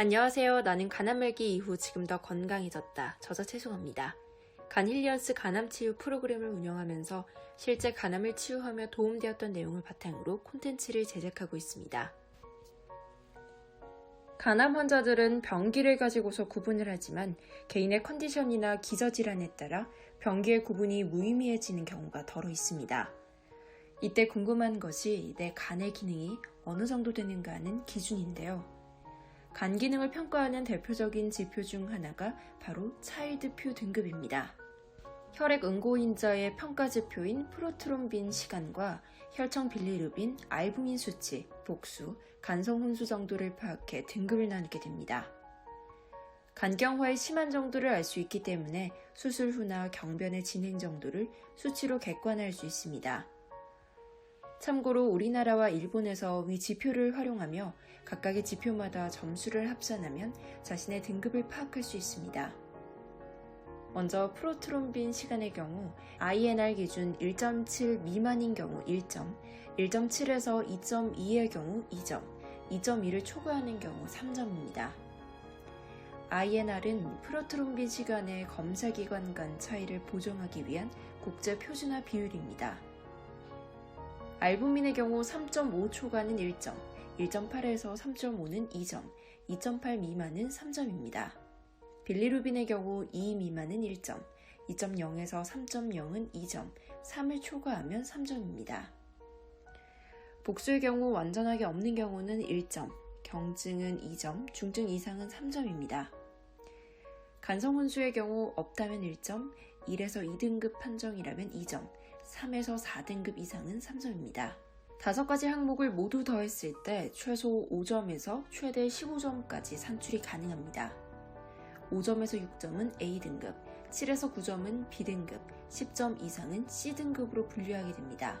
안녕하세요. 나는 간암말기 이후 지금 더 건강해졌다. 저자 최송합니다. 간힐리언스 간암 치유 프로그램을 운영하면서 실제 간암을 치유하며 도움되었던 내용을 바탕으로 콘텐츠를 제작하고 있습니다. 간암 환자들은 병기를 가지고서 구분을 하지만 개인의 컨디션이나 기저질환에 따라 병기의 구분이 무의미해지는 경우가 더러 있습니다. 이때 궁금한 것이 내 간의 기능이 어느 정도 되는가 하는 기준인데요. 간 기능을 평가하는 대표적인 지표 중 하나가 바로 차일드표 등급입니다. 혈액 응고인자의 평가 지표인 프로트롬빈 시간과 혈청 빌리루빈, 알부민 수치, 복수, 간성 혼수 정도를 파악해 등급을 나누게 됩니다. 간경화의 심한 정도를 알 수 있기 때문에 수술 후나 경변의 진행 정도를 수치로 객관화할 수 있습니다. 참고로 우리나라와 일본에서 위 지표를 활용하며 각각의 지표마다 점수를 합산하면 자신의 등급을 파악할 수 있습니다. 먼저 프로트롬빈 시간의 경우 INR 기준 1.7 미만인 경우 1점, 1.7에서 2.2의 경우 2점, 2.2를 초과하는 경우 3점입니다. INR은 프로트롬빈 시간의 검사기관 간 차이를 보정하기 위한 국제 표준화 비율입니다. 알부민의 경우 3.5 초과는 1점, 1.8에서 3.5는 2점, 2.8 미만은 3점입니다. 빌리루빈의 경우 2 미만은 1점, 2.0에서 3.0은 2점, 3을 초과하면 3점입니다. 복수의 경우 완전하게 없는 경우는 1점, 경증은 2점, 중증 이상은 3점입니다. 간성혼수의 경우 없다면 1점, 1에서 2등급 판정이라면 2점, 3에서 4등급 이상은 3점입니다. 다섯 가지 항목을 모두 더했을 때 최소 5점에서 최대 15점까지 산출이 가능합니다. 5점에서 6점은 A등급, 7에서 9점은 B등급, 10점 이상은 C등급으로 분류하게 됩니다.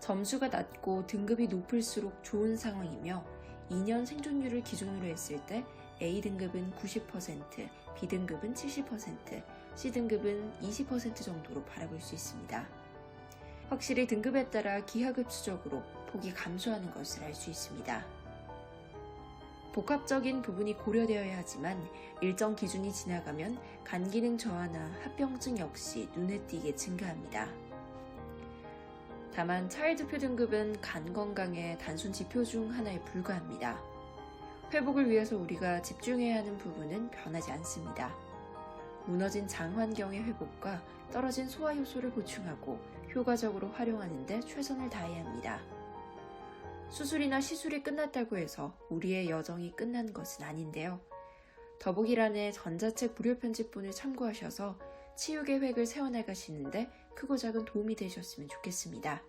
점수가 낮고 등급이 높을수록 좋은 상황이며 2년 생존율을 기준으로 했을 때 A등급은 90%, B등급은 70%, C등급은 20% 정도로 바라볼 수 있습니다. 확실히 등급에 따라 기하급수적으로 폭이 감소하는 것을 알 수 있습니다. 복합적인 부분이 고려되어야 하지만 일정 기준이 지나가면 간 기능 저하나 합병증 역시 눈에 띄게 증가합니다. 다만 차일드표 등급은 간 건강의 단순 지표 중 하나에 불과합니다. 회복을 위해서 우리가 집중해야 하는 부분은 변하지 않습니다. 무너진 장 환경의 회복과 떨어진 소화 효소를 보충하고 효과적으로 활용하는 데 최선을 다해야 합니다. 수술이나 시술이 끝났다고 해서 우리의 여정이 끝난 것은 아닌데요. 더보기란의 전자책 무료 편집본을 참고하셔서 치유 계획을 세워나가시는데 크고 작은 도움이 되셨으면 좋겠습니다.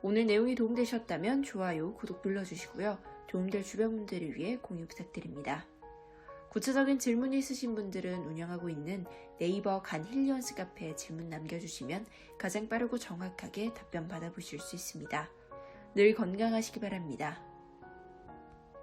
오늘 내용이 도움되셨다면 좋아요, 구독 눌러주시고요. 도움될 주변 분들을 위해 공유 부탁드립니다. 구체적인 질문이 있으신 분들은 운영하고 있는 네이버 간 힐리언스 카페에 질문 남겨주시면 가장 빠르고 정확하게 답변 받아보실 수 있습니다. 늘 건강하시기 바랍니다.